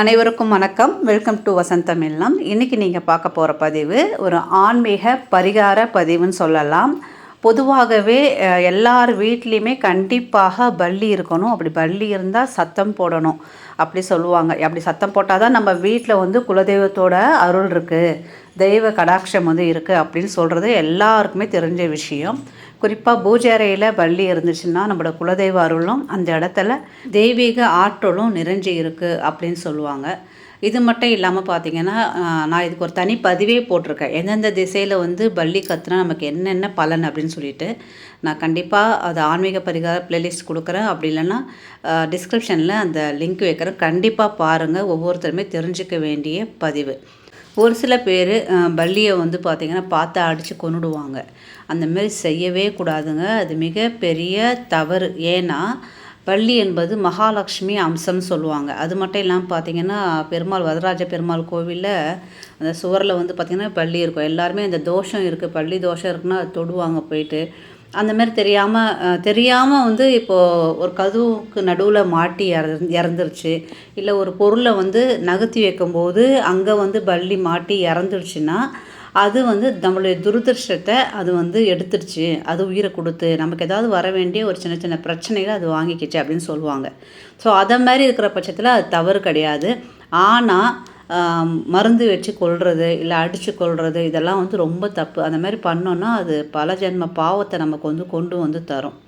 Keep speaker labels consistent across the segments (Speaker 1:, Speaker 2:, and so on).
Speaker 1: அனைவருக்கும் வணக்கம். Welcome to வசந்தம் இல்லம் இன்றைக்கி நீங்கள் பார்க்க போகிற பதிவு ஒரு ஆன்மீக பரிகார பதிவுன்னு சொல்லலாம். பொதுவாகவே எல்லார் வீட்லேயுமே கண்டிப்பாக பள்ளி இருக்கணும். அப்படி பள்ளி இருந்தால் சத்தம் போடணும். அப்படி சொல்லுவாங்க. அப்படி சத்தம் போட்டால் தான் நம்ம வீட்டில் வந்து குலதெய்வத்தோட அருள் இருக்குது தெய்வ கடாட்சம் வந்து இருக்குது அப்படின்னு சொல்கிறது எல்லாருக்குமே தெரிஞ்ச விஷயம். குறிப்பாக பூஜை அறையில் பள்ளி இருந்துச்சுன்னா நம்மளோட குலதெய்வ அருளும் அந்த இடத்துல தெய்வீக ஆற்றலும் நிறைஞ்சு இருக்குது அப்படின்னு சொல்லுவாங்க. இது மட்டும் இல்லாமல் பார்த்தீங்கன்னா நான் இதுக்கு ஒரு தனி பதிவே போட்டிருக்கேன். எந்தெந்த திசையில் வந்து பள்ளி கத்துனா நமக்கு என்னென்ன பலன் அப்படின்னு சொல்லிட்டு நான் கண்டிப்பாக அது ஆன்மீக பரிகார பிளேலிஸ்ட் கொடுக்குறேன். அப்படி இல்லைன்னா டிஸ்கிரிப்ஷனில் அந்த லிங்க் வைக்கிறேன். கண்டிப்பாக பாருங்கள் ஒவ்வொருத்தருமே தெரிஞ்சுக்க வேண்டிய பதிவு. ஒரு சில பேர் பல்லியை வந்து பார்த்திங்கன்னா பார்த்து அடித்து கொன்னுடுவாங்க. அந்தமாரி செய்யவே கூடாதுங்க. அது மிகப்பெரிய தவறு. ஏன்னா பள்ளி என்பது மகாலட்சுமி அம்சம்னு சொல்லுவாங்க. அது மட்டும் இல்லாமல் பார்த்தீங்கன்னா பெருமாள் வரதராஜ பெருமாள் கோவிலில் அந்த சுவரில் வந்து பார்த்திங்கன்னா பள்ளி இருக்கும். எல்லாருமே இந்த தோஷம் இருக்குது பள்ளி தோஷம் இருக்குன்னா அது தொடுவாங்க போயிட்டு. அந்த மாதிரி தெரியாமல் தெரியாமல் வந்து இப்போது ஒரு கதவுக்கு நடுவில் மாட்டி இற இறந்துருச்சு. இல்லை ஒரு பொருளை வந்து நகர்த்தி வைக்கும்போது அங்கே வந்து பள்ளி மாட்டி இறந்துருச்சுன்னா அது வந்து நம்மளுடைய துரதிருஷ்டத்தை அது வந்து எடுத்துருச்சு. அது உயிரை கொடுத்து நமக்கு ஏதாவது வர வேண்டிய ஒரு சின்ன சின்ன பிரச்சனைகளை அது வாங்கிக்கிச்சு அப்படின்னு சொல்லுவாங்க. ஸோ அதை மாதிரி இருக்கிற பட்சத்தில் அது தவறு கிடையாது. ஆனால் மருந்து வச்சு கொள்வது இல்லை அடித்து கொள்வது இதெல்லாம் வந்து ரொம்ப தப்பு. அந்த மாதிரி பண்ணோன்னா அது பல ஜென்ம பாவத்தை நமக்கு வந்து கொண்டு வந்து தரும்.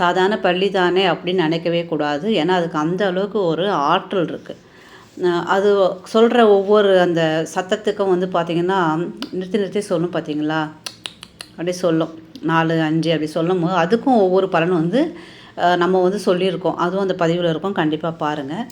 Speaker 1: சாதாரண பள்ளி தானே அப்படின்னு நினைக்கவே கூடாது. ஏன்னா அதுக்கு அந்த அளவுக்கு ஒரு ஆற்றல் இருக்குது அது சொல்கிற ஒவ்வொரு அந்த சத்தத்துக்கும் வந்து பார்த்திங்கன்னா நிறுத்தி நிறுத்தி சொல்லும் பார்த்தீங்களா அப்படி சொல்லும். நாலு அஞ்சு அப்படி சொல்லும் போது அதுக்கும் ஒவ்வொரு பலனும் வந்து நம்ம வந்து சொல்லியிருக்கோம். அதுவும் அந்த பதிவில் இருக்கும். கண்டிப்பாக பாருங்கள்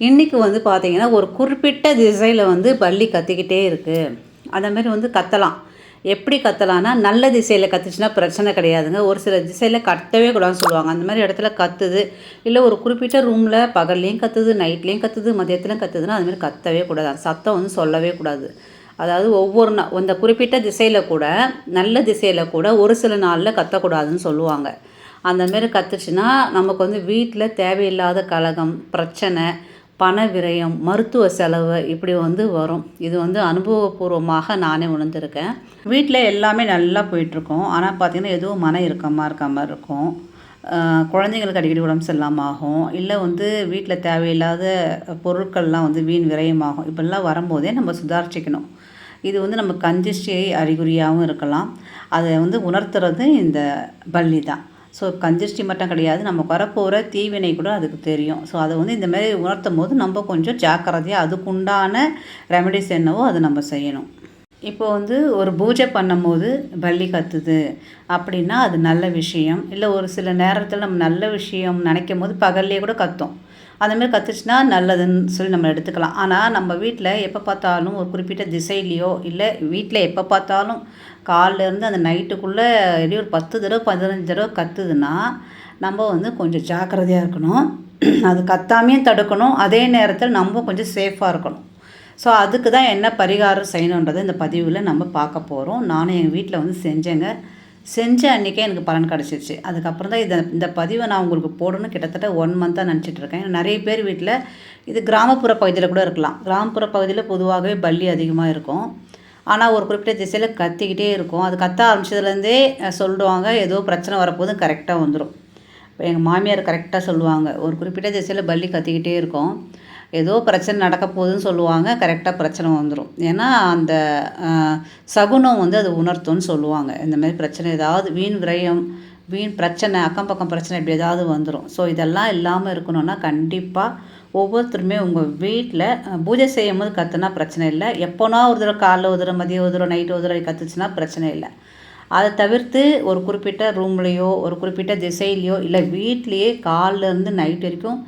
Speaker 1: இன்றைக்கி வந்து பார்த்திங்கன்னா ஒரு குறிப்பிட்ட திசையில் வந்து பள்ளி கத்திக்கிட்டே இருக்குது அந்த வந்து கத்தலாம். எப்படி கத்தலான்னா நல்ல திசையில் கத்துச்சுன்னா பிரச்சனை கிடையாதுங்க. ஒரு சில திசையில் கத்தவே கூடாதுன்னு சொல்லுவாங்க. அந்த மாதிரி இடத்துல கத்துது. இல்லை ஒரு குறிப்பிட்ட ரூமில் பகல்லையும் கத்துது நைட்லேயும் கத்துது மதியத்துலையும் கத்துதுன்னா அதுமாதிரி கத்தவே கூடாது. சத்தம் வந்து சொல்லவே கூடாது. அதாவது ஒவ்வொரு நா அந்த குறிப்பிட்ட திசையில் கூட நல்ல திசையில் கூட ஒரு சில நாளில் கத்தக்கூடாதுன்னு சொல்லுவாங்க. அந்தமாரி கத்துச்சுன்னா நமக்கு வந்து வீட்டில் தேவையில்லாத கலகம் பிரச்சனை பண விரயம் மருத்துவ செலவு இப்படி வந்து வரும். இது வந்து அனுபவபூர்வமாக நானே உணர்ந்திருக்கேன். வீட்டில் எல்லாமே நல்லா போயிட்டுருக்கோம். ஆனால் பார்த்திங்கன்னா எதுவும் மன இறுக்கமாக இருக்க மாதிரி இருக்கும். குழந்தைங்களுக்கு அடிக்கடி உடம்பு சரியில்லாமல் ஆகும். இல்லை வந்து வீட்டில் தேவையில்லாத பொருட்கள்லாம் வந்து வீண் விரயமாகும். இப்படிலாம் வரும்போதே நம்ம சுதாரிச்சிக்கணும். இது வந்து நம்ம கஞ்சிஷ்டியை அறிகுறியாகவும் இருக்கலாம். அதை வந்து உணர்த்துறது இந்த பள்ளி தான். ஸோ கஞ்சிஷ்டி மட்டும் கிடையாது. நம்ம வரப்போகிற தீவினை கூட அதுக்கு தெரியும். ஸோ அதை வந்து இந்த மாதிரி உணர்த்தும் போது நம்ம கொஞ்சம் ஜாக்கிரதையாக அதுக்குண்டான ரெமெடிஸ் என்னவோ அதை நம்ம செய்யணும். இப்போ வந்து ஒரு பூஜை பண்ணும்போது பள்ளி கத்துது அப்படின்னா அது நல்ல விஷயம். இல்லை ஒரு சில நேரத்தில் நம்ம நல்ல விஷயம் நினைக்கும் போது பகல்லே கூட கத்தும். அந்தமாரி கத்துச்சுன்னா நல்லதுன்னு சொல்லி நம்ம எடுத்துக்கலாம். ஆனால் நம்ம வீட்டில் எப்போ பார்த்தாலும் ஒரு குறிப்பிட்ட திசையிலையோ இல்லை வீட்டில் எப்போ பார்த்தாலும் காலைல இருந்து அந்த நைட்டுக்குள்ளே எப்படி ஒரு பத்து தடவை பதினஞ்சு தடவை கத்துதுன்னா நம்ம வந்து கொஞ்சம் ஜாக்கிரதையாக இருக்கணும். அது கத்தாமையும் தடுக்கணும். அதே நேரத்தில் நம்ம கொஞ்சம் சேஃபாக இருக்கணும். ஸோ அதுக்கு தான் என்ன பரிகாரம் செய்யணுன்றதை இந்த பதிவில் நம்ம பார்க்க போகிறோம் நானும் எங்கள் வீட்டில் வந்து செஞ்சேங்க. செஞ்ச அன்றைக்கே எனக்கு பலன் கிடச்சிருச்சு. அதுக்கப்புறம் தான் இதை இந்த பதிவை நான் உங்களுக்கு போடணும். கிட்டத்தட்ட ஒன் மந்த்தாக நினச்சிட்டு இருக்கேன். நிறைய பேர் வீட்டில் இது கிராமப்புற பகுதியில் கூட இருக்கலாம். கிராமப்புற பகுதியில் பொதுவாகவே பள்ளி அதிகமாக இருக்கும். ஆனால் ஒரு குறிப்பிட்ட திசையில் கத்திக்கிட்டே இருக்கும். அது கத்த ஆரம்பிச்சதுலேருந்தே சொல்லுவாங்க. ஏதோ பிரச்சனை வரப்போதும் கரெக்டாக வந்துடும் இப்போ எங்கள் மாமியார் கரெக்டாக சொல்லுவாங்க. ஒரு குறிப்பிட்ட திசையில் பள்ளி கத்திக்கிட்டே இருக்கும். ஏதோ பிரச்சனை நடக்க போகுதுன்னு சொல்லுவாங்க கரெக்டாக பிரச்சனை வந்துடும் ஏன்னா அந்த சகுனம் வந்து அது உணர்த்தும்னு சொல்லுவாங்க. இந்த மாதிரி பிரச்சனை ஏதாவது வீண் விரயம் வீண் பிரச்சனை அக்கம் பக்கம் பிரச்சனை இப்படி ஏதாவது வந்துடும் ஸோ இதெல்லாம் இல்லாமல் இருக்கணும்னா கண்டிப்பாக ஒவ்வொருத்தருமே உங்கள் வீட்டில் பூஜை செய்யும் போது கத்துனா பிரச்சனை இல்லை. எப்போனா ஒரு தடவை காலைல ஒரு தடவை மதியம் ஒரு தடவை நைட்டு ஒரு தடவை கற்றுச்சுன்னா பிரச்சனை இல்லை. அதை தவிர்த்து ஒரு குறிப்பிட்ட ரூம்லேயோ ஒரு குறிப்பிட்ட திசையிலையோ இல்லை வீட்லேயே காலிலேருந்து நைட் வரைக்கும்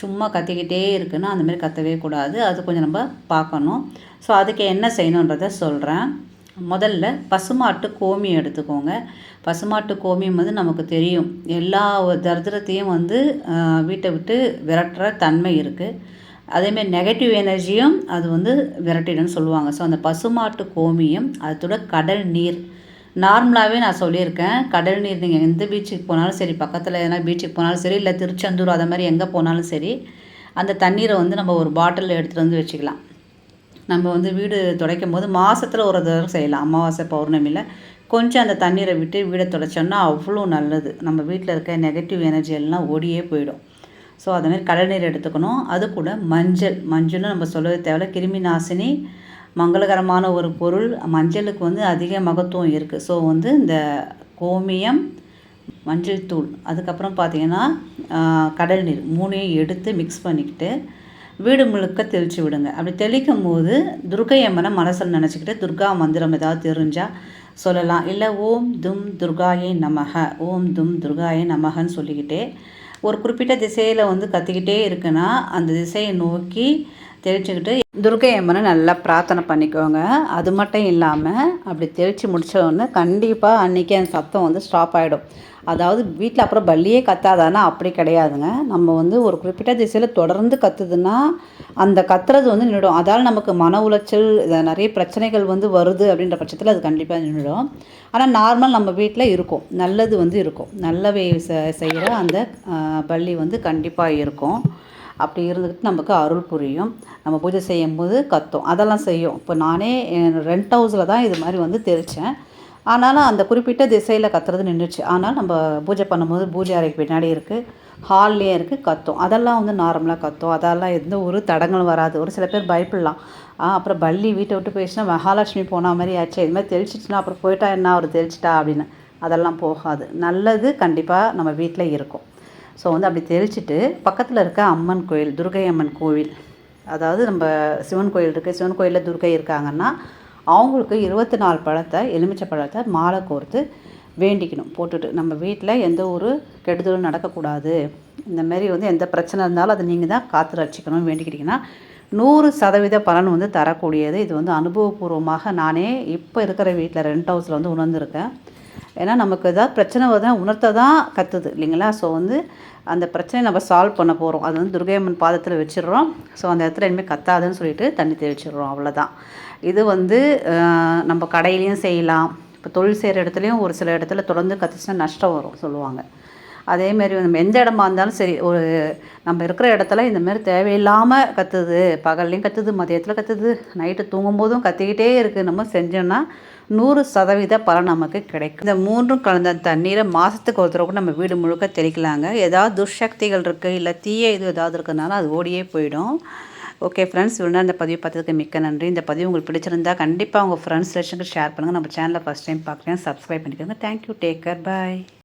Speaker 1: சும்மா கத்திக்கிட்டே இருக்குன்னா அந்தமாரி கத்தவே கூடாது. அது கொஞ்சம் நம்ம பார்க்கணும். ஸோ அதுக்கு என்ன செய்யணுன்றதை சொல்கிறேன் முதல்ல பசுமாட்டு கோமியம் எடுத்துக்கோங்க. பசுமாட்டு கோமியம் வந்து நமக்கு தெரியும். எல்லா ஒரு தரித்திரத்தையும் வந்து வீட்டை விட்டு விரட்டுற தன்மை இருக்குது அதேமாரி நெகட்டிவ் எனர்ஜியும் அது வந்து விரட்டிடும்னு சொல்லுவாங்க. ஸோ அந்த பசுமாட்டு கோமியம் அதோட கடல் நீர் நார்மலாகவே நான் சொல்லியிருக்கேன். கடல் நீர் நீங்கள் எந்த பீச்சுக்கு போனாலும் சரி பக்கத்தில் எதனா பீச்சுக்கு போனாலும் சரி இல்லை திருச்செந்தூர் அதை மாதிரி எங்கே போனாலும் சரி அந்த தண்ணீரை வந்து நம்ம ஒரு பாட்டிலில் எடுத்துகிட்டு வந்து வச்சுக்கலாம். நம்ம வந்து வீடு துடைக்கும் போது மாதத்தில் ஒரு தடவை செய்யலாம். அமாவாசை பௌர்ணமியில் கொஞ்சம் அந்த தண்ணீரை விட்டு வீடை துடைச்சோம்னா அவ்வளோ நல்லது. நம்ம வீட்டில் இருக்க நெகட்டிவ் எனர்ஜி எல்லாம் ஓடியே போயிடும். ஸோ அதேமாதிரி கடல் நீர் எடுத்துக்கணும். அது கூட மஞ்சள். மஞ்சளும் நம்ம சொல்லவே தேவையில்ல. கிருமி நாசினி மங்களகரமான ஒரு பொருள். மஞ்சளுக்கு வந்து அதிக மகத்துவம் இருக்குது ஸோ வந்து இந்த கோமியம் மஞ்சள் தூள் அதுக்கப்புறம் பார்த்திங்கன்னா கடல் நீர் மூணையும் எடுத்து மிக்ஸ் பண்ணிக்கிட்டு வீடு முழுக்க தெளித்து விடுங்க. அப்படி தெளிக்கும் போது துர்கை அம்மனை மனசில் நினச்சிக்கிட்டு துர்கா மந்திரம் ஏதாவது தெரிஞ்சால் சொல்லலாம். இல்லை ஓம் தும் துர்காயே நமக ஓம் தும் துர்காயே நமகன்னு சொல்லிக்கிட்டே ஒரு குறிப்பிட்ட திசையில் வந்து கத்திக்கிட்டே இருக்குன்னா அந்த திசையை நோக்கி தெளிச்சுக்கிட்டு துர்கை அம்மனை நல்லா பிரார்த்தனை பண்ணிக்கோங்க. அது மட்டும் இல்லாமல் அப்படி தெளித்து முடித்தோடனே கண்டிப்பாக அன்றைக்கி அந்த சத்தம் வந்து ஸ்டாப் ஆகிடும் அதாவது வீட்டில் அப்புறம் பல்லியே கத்தாதானா? அப்படி கிடையாதுங்க. நம்ம வந்து ஒரு குறிப்பிட்ட திசையில் தொடர்ந்து கத்துதுன்னா அந்த கத்துறது வந்து நின்றுடும் அதால் நமக்கு மன உளைச்சல் நிறைய பிரச்சனைகள் வந்து வருது அப்படின்ற பட்சத்தில் அது கண்டிப்பாக நின்றுடும் ஆனால் நார்மல் நம்ம வீட்டில் இருக்கும். நல்லது வந்து இருக்கும். நல்லவை செய்கிற அந்த பள்ளி வந்து கண்டிப்பாக இருக்கும். அப்படி இருந்துக்கிட்டு நமக்கு அருள் புரியும். நம்ம பூஜை செய்யும்போது கத்தும். அதெல்லாம் செய்யும். இப்போ நானே ரெண்ட் ஹவுஸில் தான் இது மாதிரி வந்து தெரித்தேன் ஆனாலும் அந்த குறிப்பிட்ட திசையில் கத்துறது நின்றுச்சு ஆனால் நம்ம பூஜை பண்ணும்போது பூஜை அறைக்கு பின்னாடி இருக்குது ஹால்லேயே இருக்குது கத்தும். அதெல்லாம் வந்து நார்மலாக கத்தும். அதெல்லாம் எந்த ஒரு தடங்களும் வராது. ஒரு சில பேர் பயப்படலாம். அப்புறம் பள்ளி வீட்டை விட்டு போயிடுச்சுன்னா மகாலட்சுமி போன மாதிரி ஆச்சு. இது மாதிரி தெளிச்சிச்சுன்னா அப்புறம் போயிட்டா என்ன? அவர் தெளிச்சிட்டா அப்படின்னு. அதெல்லாம் போகாது. நல்லது கண்டிப்பாக நம்ம வீட்டில் இருக்கும். ஸோ வந்து அப்படி தெளிச்சிட்டு பக்கத்தில் இருக்க அம்மன் கோயில் துர்கை அம்மன் கோவில். அதாவது நம்ம சிவன் கோயில் இருக்குது சிவன் கோயிலில் துர்கை இருக்காங்கன்னா அவங்களுக்கு இருபத்தி நாலு பழத்தை எலுமிச்சை பழத்தை மாலை கோர்த்து வேண்டிக்கணும் போட்டுட்டு. நம்ம வீட்டில் எந்த ஒரு கெடுதலும் நடக்கக்கூடாது. இந்தமாரி வந்து எந்த பிரச்சனை இருந்தாலும் அதை நீங்கள் தான் காத்து ரசிக்கணும் வேண்டிக்கிட்டிங்கன்னா நூறு சதவீத பலன் வந்து தரக்கூடியது. இது வந்து அனுபவபூர்வமாக நானே இப்போ இருக்கிற வீட்டில் ரெண்ட் ஹவுஸில் வந்து உணர்ந்திருக்கேன். ஏன்னா நமக்கு ஏதாவது பிரச்சனை தான் உணர்த்த தான் கற்றுது இல்லைங்களா? ஸோ வந்து அந்த பிரச்சனையை நம்ம சால்வ் பண்ண போகிறோம் அது வந்து துர்கையம்மன் பாதத்தில் வச்சிடுறோம். ஸோ அந்த இடத்துல இனிமேல் கத்தாதுன்னு சொல்லிட்டு தண்ணி தெளிச்சிடுறோம் அவ்வளோதான் இது வந்து நம்ம கடையிலையும் செய்யலாம். இப்போ தொழில் செய்கிற இடத்துலையும் ஒரு சில இடத்துல தொடர்ந்து கத்துச்சுன்னா நஷ்டம் வரும் சொல்லுவாங்க. அதேமாரி நம்ம எந்த இடமா இருந்தாலும் சரி ஒரு நம்ம இருக்கிற இடத்துல இந்தமாரி தேவையில்லாமல் கத்துது. பகல்லையும் கத்துது மதியத்தில் கத்துது. நைட்டு தூங்கும்போதும் கத்திக்கிட்டே இருக்குது நம்ம செஞ்சோன்னா நூறு சதவீத பலன் நமக்கு கிடைக்கும். இந்த மூன்றும் கலந்த தண்ணீரை மாதத்துக்கு ஒரு தடவை கூட நம்ம வீடு முழுக்க தெளிக்கலாங்க. ஏதாவது துர்சக்திகள் இருக்குது இல்லை தீய இது ஏதாவது இருக்கிறதுனால அது ஓடியே போயிடும். ஓகே ஃப்ரெண்ட்ஸ் இவ்வளோ இந்த பதிவு பார்த்ததுக்கு மிக்க நன்றி. இந்த பதிவு உங்களுக்கு பிடிச்சிருந்தா கண்டிப்பாக உங்கள் ஃப்ரெண்ட்ஸ் ரிலேஷனுக்கு ஷேர் பண்ணுங்கள் நம்ம சேனலில் ஃபஸ்ட் டைம் பார்க்குறேன் சப்ஸ்கிரைப் பண்ணிக்கோங்க. Thank you take care bye